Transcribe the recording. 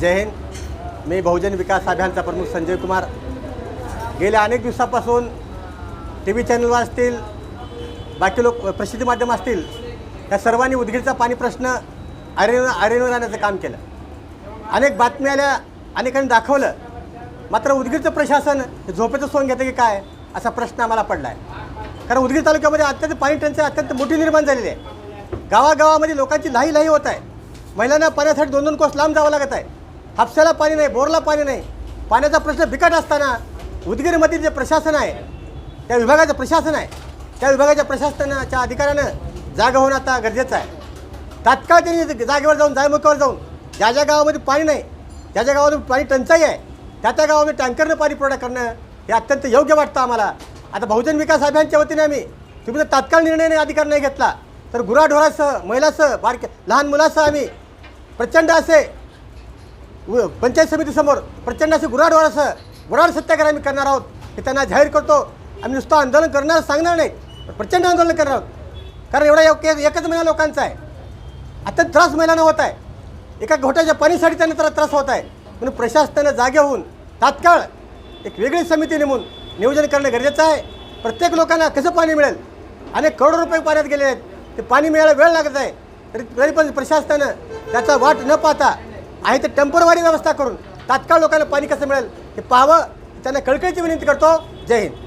जय हिंद. मी बहुजन विकास अभियानचा प्रमुख संजय कुमार. गेल्या अनेक दिवसापासून टी व्ही चॅनलवर असतील बाकी लोक प्रसिद्धी माध्यम असतील या सर्वांनी उदगीरचा पाणी प्रश्न आरेवर आरेवर आणण्याचं काम केलं. अनेक बातम्या आल्या अनेकांनी दाखवलं. मात्र उदगीरचं प्रशासन हे झोपेचं सोन घेतं की काय असा प्रश्न आम्हाला पडला आहे कारण उदगीर तालुक्यामध्ये अत्यंत पाणी टंचाई अत्यंत मोठी निर्माण झालेली आहे. गावागावामध्ये लोकांची लाही लाही होत आहे. महिलांना पाण्यासाठी दोन दोन कोस लांब जावं लागत आहे. हापसाला पाणी नाही बोरला पाणी नाही. पाण्याचा प्रश्न बिकट असताना उदगीरमधील जे प्रशासन आहे त्या विभागाचं प्रशासन आहे त्या विभागाच्या प्रशासनाच्या अधिकाऱ्यानं जागा होणं आता गरजेचं आहे. तात्काळ त्यांनी जागेवर जाऊन जायमुखावर जाऊन ज्या ज्या गावामध्ये पाणी नाही ज्या ज्या गावामध्ये पाणी टंचाई आहे त्या त्या गावामध्ये टँकरनं पाणी पुरवठा करणं हे अत्यंत योग्य वाटतं आम्हाला. आता बहुजन विकास अभियानच्या वतीने आम्ही तुम्ही जर तात्काळ निर्णय नाही अधिकार नाही घेतला तर गुराढोरासह महिलासह बारक्या लहान मुलासह आम्ही प्रचंड असे व- पंचायत समितीसमोर प्रचंड असे असं गुराढ सत्याग्रह आम्ही करणार आहोत हे त्यांना जाहीर करतो. आम्ही नुसतं आंदोलन करणार सांगणार नाही प्रचंड आंदोलन करणार आहोत. कारण एवढा एक एकच महिना लोकांचा आहे. आता त्रास महिलांना होत आहे. एका घोट्याच्या पाणीसाठी त्यांना त्रास त्रास होत आहे. म्हणून प्रशासनानं जागे होऊन तात्काळ एक वेगळी समिती नेमून नियोजन करणं गरजेचं आहे. प्रत्येक लोकांना कसं पाणी मिळेल? अनेक करोडो रुपये पाण्यात गेले आहेत. ते पाणी मिळायला वेळ लागत आहे. तरी तरी पण प्रशासनानं त्याचा वाट न पाहता आहे ते टेम्परवारी व्यवस्था करून तात्काळ लोकांना पाणी कसं मिळेल हे पाहावं. त्यांना कळकळीची विनंती करतो. जय हिंद.